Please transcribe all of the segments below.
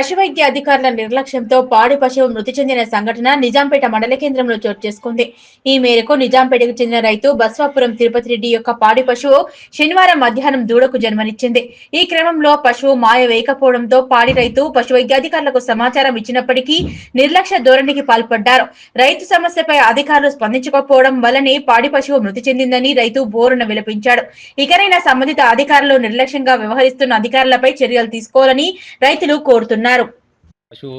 పశువైద్య అధికారుల నిర్లక్ష్యంతో పాడి పశువు మృతి చెందిన సంఘటన నిజాంపేట మండల కేంద్రంలో చోటు చేసుకుంది. ఈ మేరకు నిజాంపేటకు చెందిన రైతు బస్వాపురం తిరుపతి రెడ్డి యొక్క పాడి పశువు శనివారం మధ్యాహ్నం దూడకు జన్మనిచ్చింది. ఈ క్రమంలో పశువు మాయ వేయకపోవడంతో పాడి రైతు పశువైద్యాధికారులకు సమాచారం ఇచ్చినప్పటికీ నిర్లక్ష్య ధోరణికి పాల్పడ్డారు. రైతు సమస్యపై అధికారులు స్పందించకపోవడం వల్లనే పాడి పశువు మృతి చెందిందని రైతు బోరున విలపించాడు. ఇకనైనా సంబంధిత అధికారులు నిర్లక్ష్యంగా వ్యవహరిస్తున్న అధికారులపై చర్యలు తీసుకోవాలని రైతులు కోరుతున్నారు. పశువు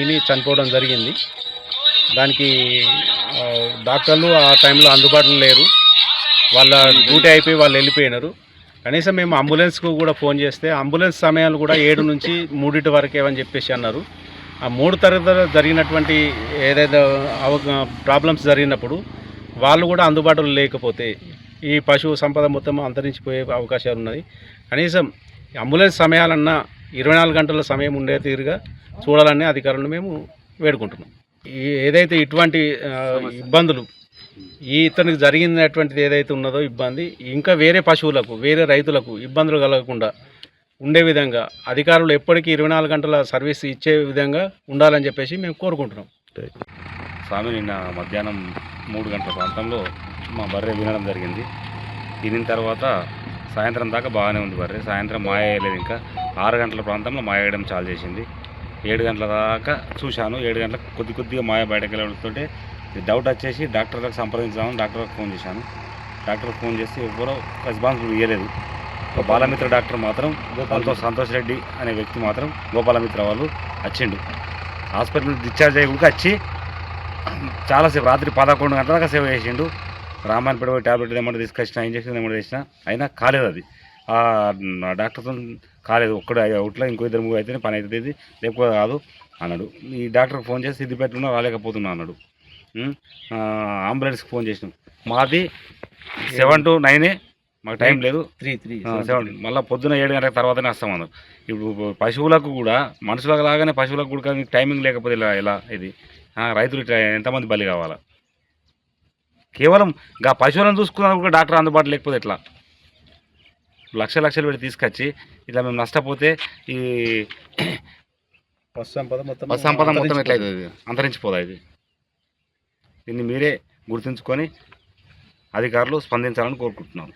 ఈని చనిపోవడం జరిగింది. దానికి డాక్టర్లు ఆ టైంలో అందుబాటులో లేరు. వాళ్ళ డ్యూటీ అయిపోయి వాళ్ళు వెళ్ళిపోయినారు. కనీసం మేము అంబులెన్స్కు కూడా ఫోన్ చేస్తే అంబులెన్స్ సమయాలు కూడా ఏడు నుంచి మూడింటి వరకే అని చెప్పేసి అన్నారు. ఆ మూడు తరగతి జరిగినటువంటి ఏదైతే ప్రాబ్లమ్స్ జరిగినప్పుడు వాళ్ళు కూడా అందుబాటులో లేకపోతే ఈ పశువు సంపద మొత్తం అంతరించిపోయే అవకాశాలు ఉన్నది కనీసం అంబులెన్స్ సమయాలన్నా ఇరవై నాలుగు గంటల సమయం ఉండే తీరుగా చూడాలని అధికారులను మేము వేడుకుంటున్నాం. ఈ ఏదైతే ఇటువంటి ఇబ్బందులు ఈ ఇతనికి జరిగినటువంటిది ఏదైతే ఉన్నదో ఇబ్బంది ఇంకా వేరే పశువులకు వేరే రైతులకు ఇబ్బందులు కలగకుండా ఉండే విధంగా అధికారులు ఎప్పటికీ ఇరవై నాలుగు గంటల సర్వీస్ ఇచ్చే విధంగా ఉండాలని చెప్పేసి మేము కోరుకుంటున్నాం. స్వామి నిన్న మధ్యాహ్నం మూడు గంటల ప్రాంతంలో మా బర్రె వినడం జరిగింది. తినిన తర్వాత సాయంత్రం దాకా బాగానే ఉంది బర్రె. సాయంత్రం మాయ వేయలేదు ఇంకా. ఆరు గంటల ప్రాంతంలో మాయ వేయడం చాలు చేసింది. ఏడు గంటల దాకా చూశాను. ఏడు గంటలకు కొద్ది కొద్దిగా మాయ బయటకు వెళ్ళడంతో డౌట్ వచ్చేసి డాక్టర్లకు సంప్రదించాను డాక్టర్లకు ఫోన్ చేశాను. డాక్టర్కి ఫోన్ చేస్తే ఎవరో రెస్పాన్సిబుల్ ఇవ్వలేదు ఒక బాలమిత్ర డాక్టర్ మాత్రం సంతోష్ సంతోష్ రెడ్డి అనే వ్యక్తి మాత్రం గోపాలమిత్ర వాళ్ళు వచ్చిండు. హాస్పిటల్ డిశ్చార్జ్ అయ్యి వచ్చి చాలాసేపు రాత్రి పదకొండు గంటల దాకా సేవ చేసిండు. రామాయణ పోయి టాబ్లెట్ ఏమన్నా తీసుకొచ్చిన ఇంజక్షన్ ఏమన్నా చేసిన అయినా కాలేదు అది. ఆ డాక్టర్తో కాలేదు ఒక్కడు అవుట్లో ఇంకో ఇద్దరు ముగ్గురు అయితేనే పని అవుతుంది లేకపోతే కాదు అన్నాడు. ఈ డాక్టర్కి ఫోన్ చేసి సిద్దిపేటలో రాలేకపోతున్నా అన్నాడు. అంబులెన్స్కి ఫోన్ చేసినాం. మాది సెవెన్ టు నైనే మాకు టైం లేదు. త్రీ త్రీ సెవెన్ మళ్ళీ పొద్దున ఏడు గంటల తర్వాతనే వస్తాం అన్నారు ఇప్పుడు పశువులకు కూడా మనుషులకు లాగానే పశువులకు కూడా టైమింగ్ లేకపోతే ఇలా ఎలా ఇది? రైతులు ఎంతమంది బలి కావాలా? కేవలం గా పశువులను చూసుకున్నందుకు కూడా డాక్టర్ అందుబాటులో లేకపోతే ఎట్లా? లక్ష లక్షలు పెట్టి తీసుకొచ్చి ఇట్లా మేము నష్టపోతే ఈ పశు సంపద మొత్తం పశు సంపద మొత్తం అంతరించిపోదా ఇది? దీన్ని మీరే గుర్తుంచుకొని అధికారులు స్పందించాలని కోరుకుంటున్నాను.